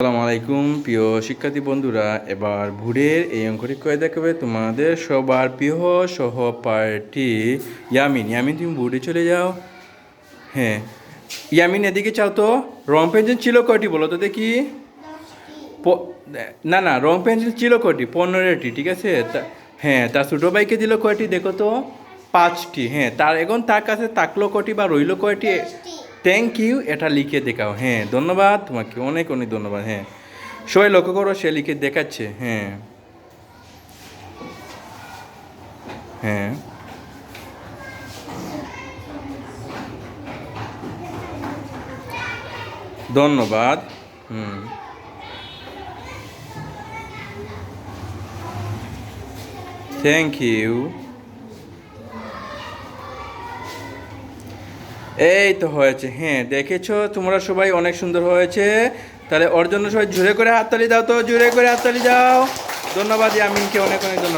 আসসালামু আলাইকুম, প্রিয় শিক্ষার্থী বন্ধুরা। এবার ভুরের এই অঙ্কটি করে দেখাবে তোমাদের সবার প্রিয় সহপাঠী ইয়ামিন ইয়ামিন, তুমি ভুরে চলে যাও। হ্যাঁ ইয়ামিন, এদিকে চাও তো? রং পেন্সিল ছিল কয়টি বলো তো দেখি? না না, রং পেন্সিল ছিল কয়টি? পনেরোটি, ঠিক আছে? হ্যাঁ তার ছোটো ভাইকে দিল কয়টি? দেখো তো। পাঁচটি হ্যাঁ তার এখন তার কাছে তাকলো কয়টি বা রইল কয়টি? থ্যাংক ইউ এটা লিখে দেখাও। হ্যাঁ ধন্যবাদ, তোমাকে অনেক অনেক ধন্যবাদ হ্যাঁ। সবাই লক্ষ্য করো, সে লিখে দেখাচ্ছে হ্যাঁ। হ্যাঁ। ধন্যবাদ, হুম। থ্যাংক ইউ এই তো হয়েছে হ্যাঁ দেখেছ? তোমরা সবাই অনেক সুন্দর হয়েছে। তাহলে ওর জন্য সবাই জুড়ে করে হাততালি দাও তো জুড়ে করে হাততালি দাও। ধন্যবাদ আমিনকে অনেক অনেক ধন্যবাদ।